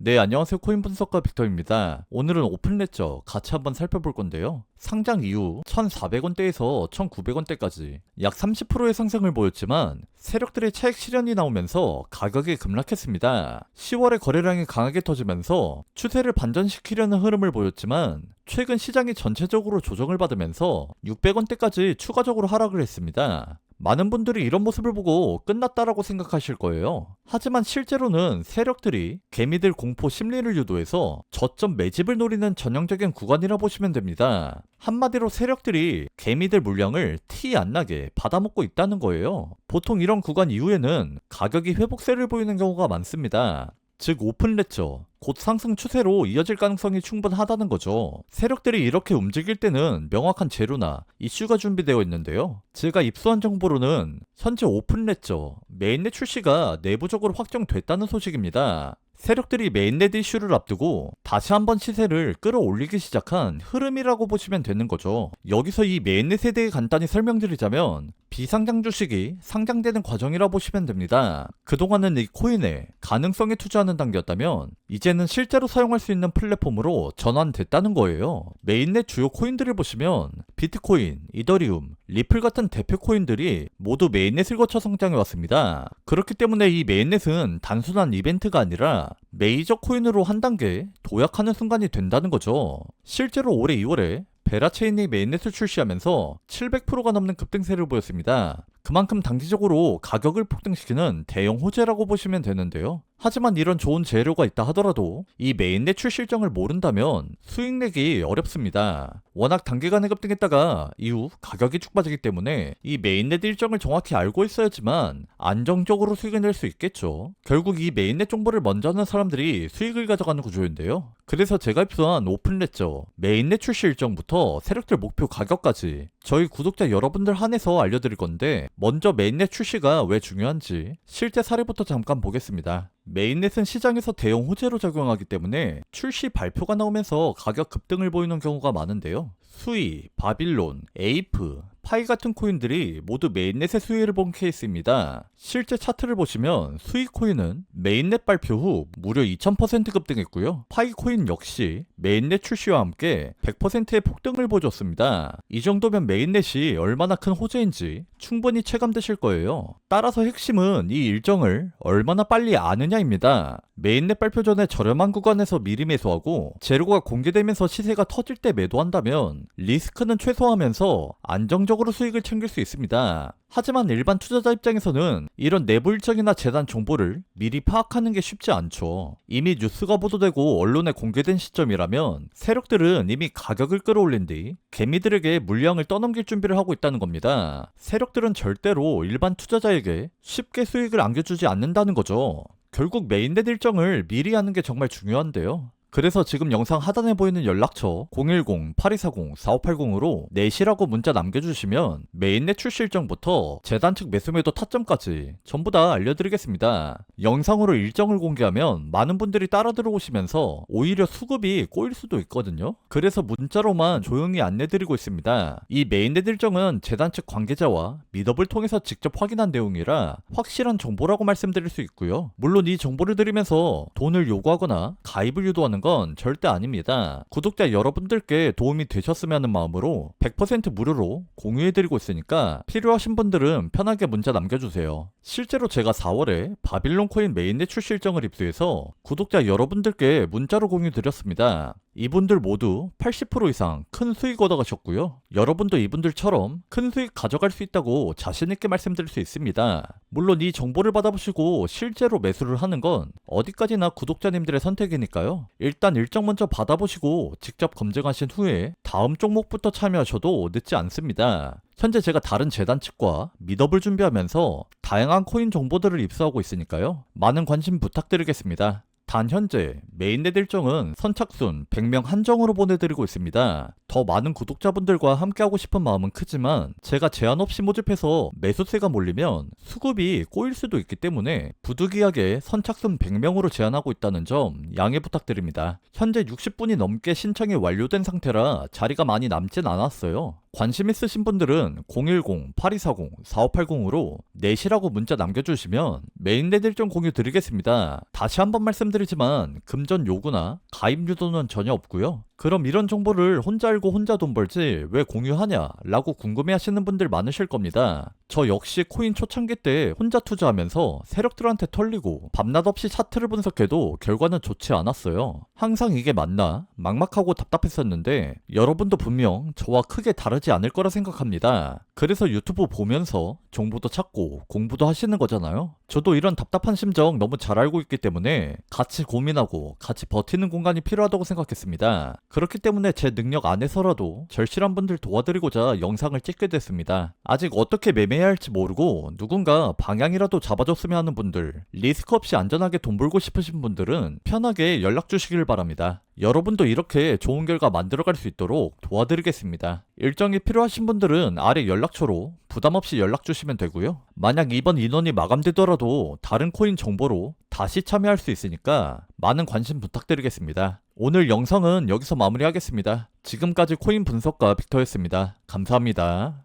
네, 안녕하세요. 코인 분석가 빅터입니다. 오늘은 오픈레저 같이 한번 살펴볼 건데요. 상장 이후 1,400원대에서 1,900원대까지 약 30%의 상승을 보였지만 세력들의 차익 실현이 나오면서 가격이 급락했습니다. 10월에 거래량이 강하게 터지면서 추세를 반전시키려는 흐름을 보였지만 최근 시장이 전체적으로 조정을 받으면서 600원대까지 추가적으로 하락을 했습니다. 많은 분들이 이런 모습을 보고 끝났다라고 생각하실 거예요. 하지만 실제로는 세력들이 개미들 공포 심리를 유도해서 저점 매집을 노리는 전형적인 구간이라 보시면 됩니다. 한마디로 세력들이 개미들 물량을 티 안 나게 받아먹고 있다는 거예요. 보통 이런 구간 이후에는 가격이 회복세를 보이는 경우가 많습니다. 즉 오픈레처 곧 상승 추세로 이어질 가능성이 충분하다는 거죠. 세력들이 이렇게 움직일 때는 명확한 재료나 이슈가 준비되어 있는데요. 제가 입수한 정보로는 현재 오픈레처 메인넷 출시가 내부적으로 확정됐다는 소식입니다. 세력들이 메인넷 이슈를 앞두고 다시 한번 시세를 끌어올리기 시작한 흐름이라고 보시면 되는 거죠. 여기서 이 메인넷에 대해 간단히 설명드리자면 비상장 주식이 상장되는 과정이라 보시면 됩니다. 그동안은 이 코인에 가능성에 투자하는 단계였다면 이제는 실제로 사용할 수 있는 플랫폼으로 전환됐다는 거예요. 메인넷 주요 코인들을 보시면 비트코인, 이더리움, 리플 같은 대표 코인들이 모두 메인넷을 거쳐 성장해 왔습니다. 그렇기 때문에 이 메인넷은 단순한 이벤트가 아니라 메이저 코인으로 한 단계 도약하는 순간이 된다는 거죠. 실제로 올해 2월에 베라체인이 메인넷을 출시하면서 700%가 넘는 급등세를 보였습니다. 그만큼 단기적으로 가격을 폭등시키는 대형 호재라고 보시면 되는데요. 하지만 이런 좋은 재료가 있다 하더라도 이 메인넷 출시 일정을 모른다면 수익 내기 어렵습니다. 워낙 단기간에 급등했다가 이후 가격이 쭉 빠지기 때문에 이 메인넷 일정을 정확히 알고 있어야지만 안정적으로 수익을 낼 수 있겠죠. 결국 이 메인넷 정보를 먼저 하는 사람들이 수익을 가져가는 구조인데요. 그래서 제가 입수한 오픈레저 메인넷 출시 일정부터 세력들 목표 가격까지 저희 구독자 여러분들 한해서 알려드릴 건데 먼저 메인넷 출시가 왜 중요한지 실제 사례부터 잠깐 보겠습니다. 메인넷은 시장에서 대형 호재로 작용하기 때문에 출시 발표가 나오면서 가격 급등을 보이는 경우가 많은데요. 수이, 바빌론, 에이프, 파이 같은 코인들이 모두 메인넷의 수혜를 본 케이스입니다. 실제 차트를 보시면 수이 코인은 메인넷 발표 후 무려 2000% 급등했고요. 파이 코인 역시 메인넷 출시와 함께 100%의 폭등을 보여줬습니다. 이 정도면 메인넷이 얼마나 큰 호재인지 충분히 체감되실 거예요. 따라서 핵심은 이 일정을 얼마나 빨리 아느냐입니다. 메인넷 발표 전에 저렴한 구간에서 미리 매수하고 재료가 공개되면서 시세가 터질 때 매도한다면 리스크는 최소화하면서 안정적으로 수익을 챙길 수 있습니다. 하지만 일반 투자자 입장에서는 이런 내부 일정이나 재단 정보를 미리 파악하는 게 쉽지 않죠. 이미 뉴스가 보도되고 언론에 공개된 시점이라면 세력들은 이미 가격을 끌어올린 뒤 개미들에게 물량을 떠넘길 준비를 하고 있다는 겁니다. 세력들은 절대로 일반 투자자에게 쉽게 수익을 안겨주지 않는다는 거죠. 결국 메인넷 일정을 미리 하는 게 정말 중요한데요. 그래서 지금 영상 하단에 보이는 연락처 010-8240-4580으로 내시라고 문자 남겨주시면 메인넷 출시 일정부터 재단 측 매수매도 타점까지 전부 다 알려드리겠습니다. 영상으로 일정을 공개하면 많은 분들이 따라 들어오시면서 오히려 수급이 꼬일 수도 있거든요. 그래서 문자로만 조용히 안내드리고 있습니다. 이 메인넷 일정은 재단 측 관계자와 미더블 통해서 직접 확인한 내용이라 확실한 정보라고 말씀드릴 수 있고요. 물론 이 정보를 드리면서 돈을 요구하거나 가입을 유도하는 건 절대 아닙니다. 구독자 여러분들께 도움이 되셨으면 하는 마음으로 100% 무료로 공유해드리고 있으니까 필요하신 분들은 편하게 문자 남겨주세요. 실제로 제가 4월에 바빌론 코인 메인넷 출시 일정을 입수해서 구독자 여러분들께 문자로 공유 드렸습니다. 이분들 모두 80% 이상 큰 수익 얻어가셨고요. 여러분도 이분들처럼 큰 수익 가져갈 수 있다고 자신있게 말씀드릴 수 있습니다. 물론 이 정보를 받아보시고 실제로 매수를 하는 건 어디까지나 구독자님들의 선택이니까요. 일단 일정 먼저 받아보시고 직접 검증하신 후에 다음 종목부터 참여하셔도 늦지 않습니다. 현재 제가 다른 재단 측과 미더블 준비하면서 다양한 코인 정보들을 입수하고 있으니까요. 많은 관심 부탁드리겠습니다. 단 현재 메인넷 일정은 선착순 100명 한정으로 보내드리고 있습니다. 더더 많은 구독자분들과 함께하고 싶은 마음은 크지만 제가 제한 없이 모집해서 매수세가 몰리면 수급이 꼬일 수도 있기 때문에 부득이하게 선착순 100명으로 제한하고 있다는 점 양해 부탁드립니다. 현재 60분이 넘게 신청이 완료된 상태라 자리가 많이 남진 않았어요. 관심 있으신 분들은 010-8240-4580으로 넷이라고 문자 남겨주시면 메인 레딜전 공유 드리겠습니다. 다시 한번 말씀드리지만 금전 요구나 가입 유도는 전혀 없고요. 그럼 이런 정보를 혼자 알고 혼자 돈 벌지 왜 공유하냐 라고 궁금해 하시는 분들 많으실 겁니다. 저 역시 코인 초창기 때 혼자 투자하면서 세력들한테 털리고 밤낮 없이 차트를 분석해도 결과는 좋지 않았어요. 항상 이게 맞나? 막막하고 답답했었는데 여러분도 분명 저와 크게 다르지 않을 거라 생각합니다. 그래서 유튜브 보면서 정보도 찾고 공부도 하시는 거잖아요. 저도 이런 답답한 심정 너무 잘 알고 있기 때문에 같이 고민하고 같이 버티는 공간이 필요하다고 생각했습니다. 그렇기 때문에 제 능력 안에서라도 절실한 분들 도와드리고자 영상을 찍게 됐습니다. 아직 어떻게 매매해야 할지 모르고 누군가 방향이라도 잡아줬으면 하는 분들, 리스크 없이 안전하게 돈 벌고 싶으신 분들은 편하게 연락 주시길 바랍니다. 여러분도 이렇게 좋은 결과 만들어갈 수 있도록 도와드리겠습니다. 일정이 필요하신 분들은 아래 연락처로 부담 없이 연락 주시면 되고요. 만약 이번 인원이 마감되더라도 다른 코인 정보로 다시 참여할 수 있으니까 많은 관심 부탁드리겠습니다. 오늘 영상은 여기서 마무리하겠습니다. 지금까지 코인 분석가 빅터였습니다. 감사합니다.